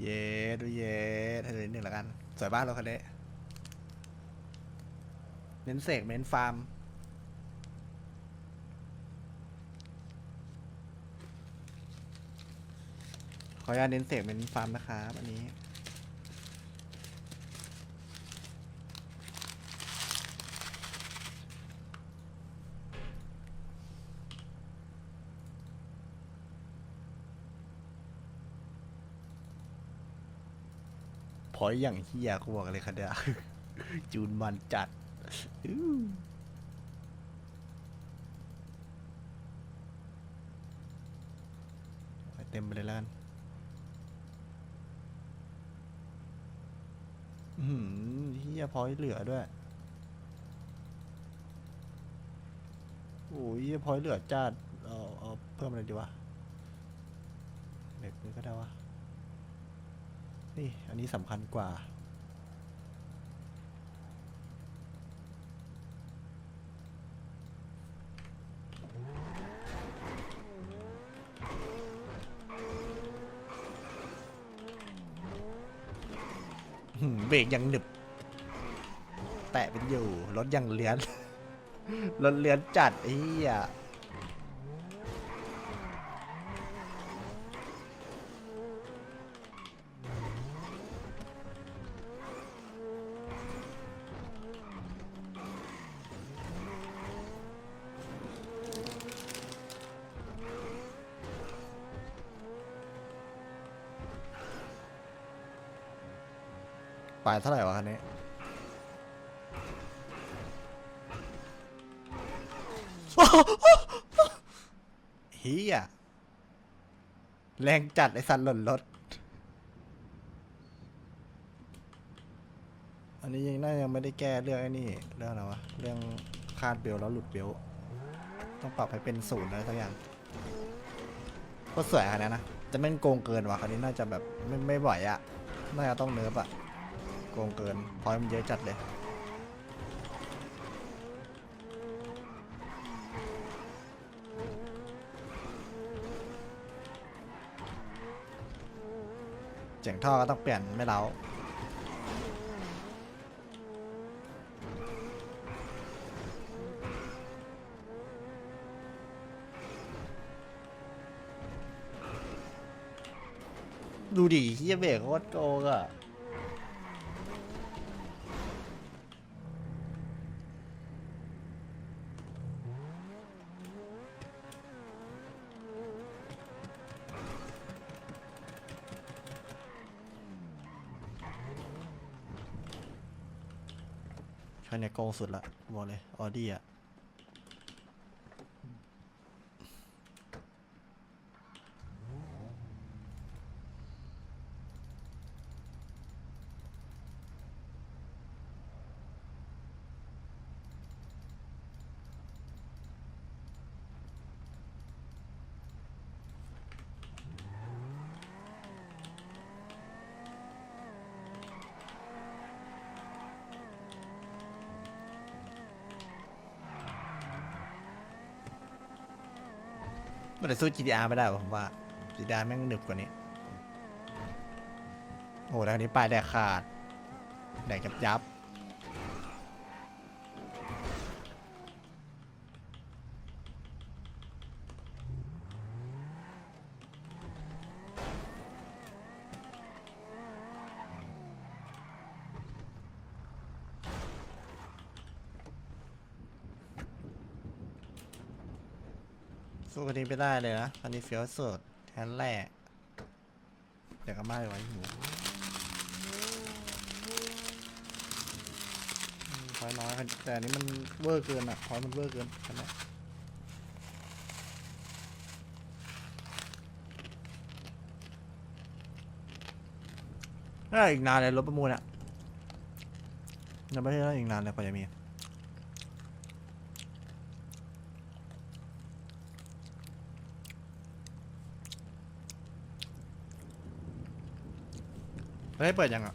เย็ดดูเย็ดให้เลยหนึ่งละกัน สวยบ้านเราคันนี้เน้นเสกเน้นฟาร์ม ขออนุญาตเน้นเสกเน้นฟาร์มนะครับ อันนี้ พอยอย่างเฮียกูบอกเลยค่ะเดียจูนมันจัดเต็มไปเลยแล้วกันหือเฮียพอยเหลือด้วย โอ้ยเหี้ยพอยเหลือจัด เอา เอา เพิ่มอะไรดีวะเด็กนี้ก็ได้วะ นี่อันนี้สำคัญกว่า เบรกยังหนึบ แตะเป็นอยู่ รถยังเลี้ยนรถเลี้ยนจัดไอ้เหี้ย ลายเท่าไหร่วะคันนี้ เฮียแรงจัดไอสันหล่นรถ อันนี้ยังน่ายังไม่ได้แก้เรื่องไอ้นี่เรื่องอะไรวะ เรื่องคาดเบลแล้วหลุดเบลต้องปรับให้เป็นศูนย์อะไรสักอย่างก็สวยคันนี้นะ จะแม่งโกงเกินว่ะคันนี้น่าจะแบบไม่ไม่ไหวอะ่ะน่าจะต้องเนิร์ฟอะโกงเกินพอยมันเยอะจัดเลยเจ๋งท่อก็ต้องเปลี่ยนไม่เล้าดูดิเฮียเบรกโคตรโกงอะ คันเนี้ยโกงสุดละบอกเลยออดี้อะ มันจะสู้ GTR ไม่ได้หรอผมว่า GTR แม่งหนึบกว่านี้ โอ้โหแล้วอันนี้ปลายแดกขาด แดกยับยับ สู้กันนี้ไม่ได้เลยนะอันนี้เฟี้ยวสุดแทนแรกเดี๋ยวก็มาไว้หูอืมพอยน้อยแต่อันนี้มันเวอร์เกินอะพอยมันเวอร์เกินขนาดน่าอีกนานเลยรถประมูลอะยังไม่ได้อีกนานเลยกว่าจะมี เฮ้ยเปิดยังอะ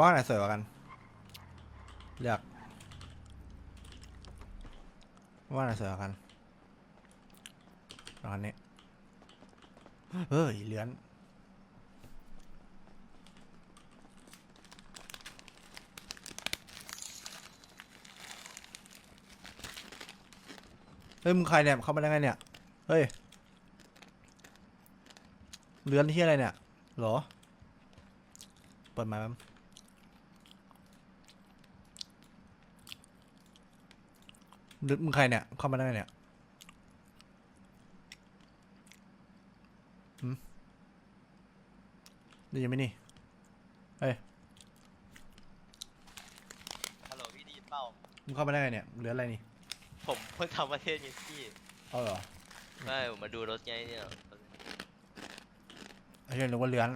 ว่าไหนสวยกว่ากันเลือกว่าไหนสวยกว่ากันตอนนี้เฮ้ยเลือนเฮ้ยมึงใครเนี่ยเข้ามาได้ไงเนี่ย เฮ้ย เรือนที่อะไรเนี่ยหรอ เปิดมาแป๊บนึก มึงใครเนี่ย เข้ามาได้ไงเนี่ยหืมได้ยินไหมนี่เฮ้ยฮัลโหลพี่ไดีเปล่ามึงเข้ามาได้ไงเนี่ยเรือนอะไรนี่ ผมเพิ่งทำประเทศไงพี่เอาเหรอ ไม่ผมมาดูรถไงเนี่ย ไอ้เรื่องนึกว่าเรือน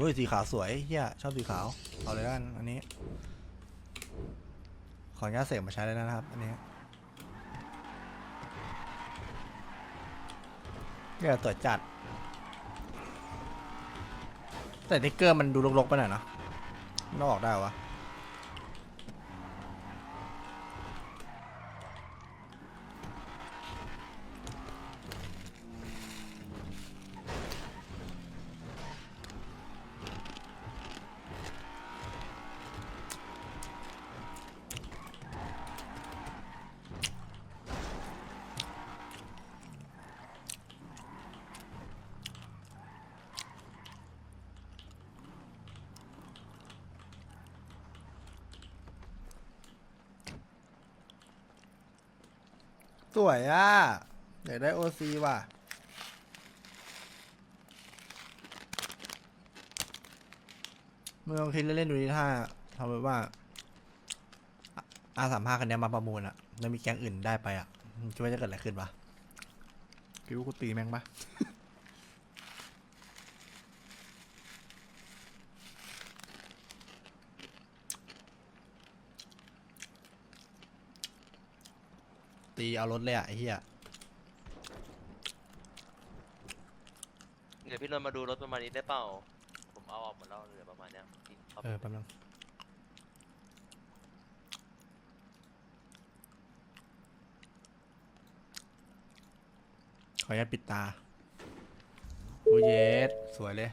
เฮ้ยสีขาวสวยเฮียชอบสีขาว เอาเลยแล้วกันอันนี้ ขออนุญาตเสกมาใช้เลยนะครับ อันนี้เนี่ยตัวจัด แต่ติ๊กเกอร์มันดูรกๆไปหน่อยเนาะนออกได้วะ สวยอะอยากได้โอซีว่ะ เมื่อคิดเล่นๆดูดิถ้าทำแบบว่าอาสามห้าคันนี้มาประมูลอะแล้วมีแก๊งอื่นได้ไปอะคิดว่าจะเกิดอะไรขึ้นปะคิดว่ากูตีแม่งปะ ตีเอารถเลยอะไอ้เหี้ยเดี๋ยวพี่นนท์มาดูรถประมาณนี้ได้เปล่า ผมเอาออกหมดแล้วเหลือประมาณเนี้ยพี่ครับเออแป๊บนึงขออนุญาตปิดตาโอ้เยสสวยเลย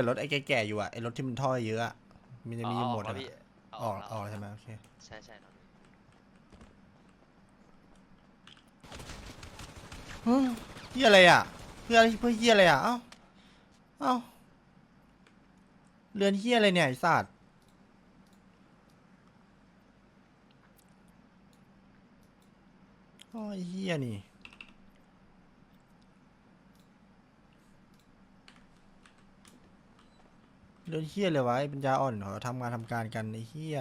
ลือรถไอ้แก่ๆอยู่อะไอ้รถที่มันท่อเยอะอะมันจะมีอยู่หมดเาอะพี่ออกแล้วออกใช่ไหมโอเคใช่ใช่ครับฮึเฮียอะไรอะเพื่อเพื่อเฮียอะไรอะเอ้าเอ้าเรือนเฮียอะไรเนี่ยไอ้สัตว์โอ้ยเฮียนี่ เรือนเฮี้ยเลยวะไอ้ปัญญาอ่อนเหรอทำงานทำการกันไอ้เฮี้ย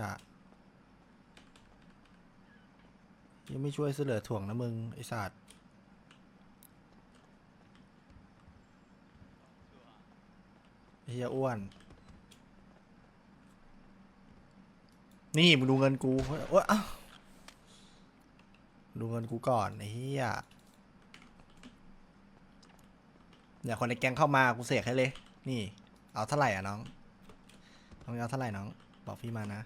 ยังไม่ช่วยเสลือถ่วงนะมึง ไอ้สัตว์เฮียอ้วน นี่มึงดูเงินกูเฮ้ยโอ๊ยอ้าดูเงินกูก่อนไอ้เฮียเนี่ยคนในแก๊งเข้ามากูเสกให้เลย นี่ เอาเท่าไหร่อะน้อง น้องยาเท่าไหร่น้อง บอกพี่มานะ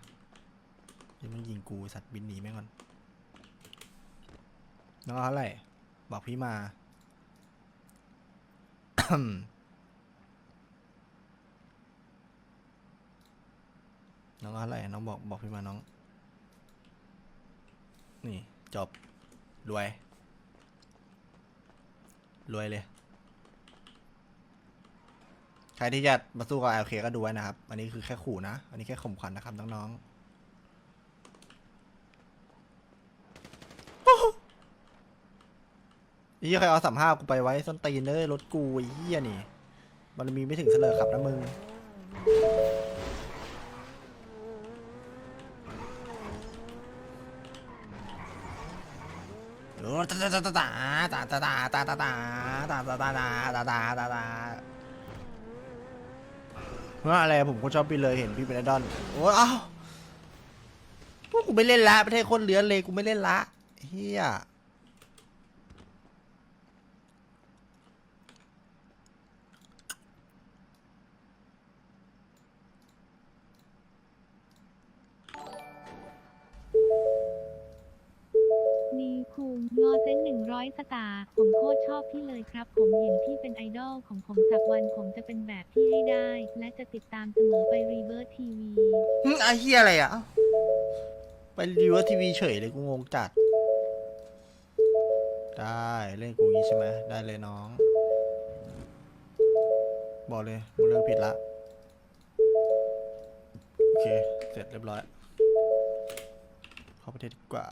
ยังไม่ยิงกูสัตว์บินหนีแม่งก่อน น้องเอาเท่าไหร่ บอกพี่มา น้องเอาเท่าไหร่ น้องบอกบอกพี่มาน้อง นี่จบรวย รวยเลย ใครที่จะมาสู้กับ LK ก็ดูไว้นะครับ อันนี้คือแค่ขู่นะ อันนี้แค่ข่มขวัญนะครับน้องๆไอ้เหี้ยใครเอาสามห้ากูไปไว้ส้นตีนเลยรถกูไอ้เหี้ยนี่ มันมีไม่ถึงเสลอขับนะมึงโอ้ตาตาตาตาตาตาตาตาตาตาตาตาตาตา เมื่ออะไรผมก็ชอบพี่เลยเห็นพี่เป็นไอดอลโอ้ยเอ้าพวกกูไม่เล่นละประเทศคนเหลือเลยกูไม่เล่นละเฮีย นีคุงงอเซ็นหนึ่งร้อยสตาร์ผมโคตรชอบพี่เลยครับ ผมเห็นพี่เป็นไอดอลของผมสักวันผมจะเป็นแบบพี่ให้ได้ และจะติดตามเสมอไปรีเบิร์ทีวีหึไอเฮียอะไรอะเอ้าไปรีเวอร์สทีวีเฉยเลยกูงงจัด ได้เล่นกูงี้ใช่ไหมได้เลยน้อง บอกเลยมึงเลิกผิดละ โอเค เสร็จเรียบร้อย เข้าประเทศดีกว่า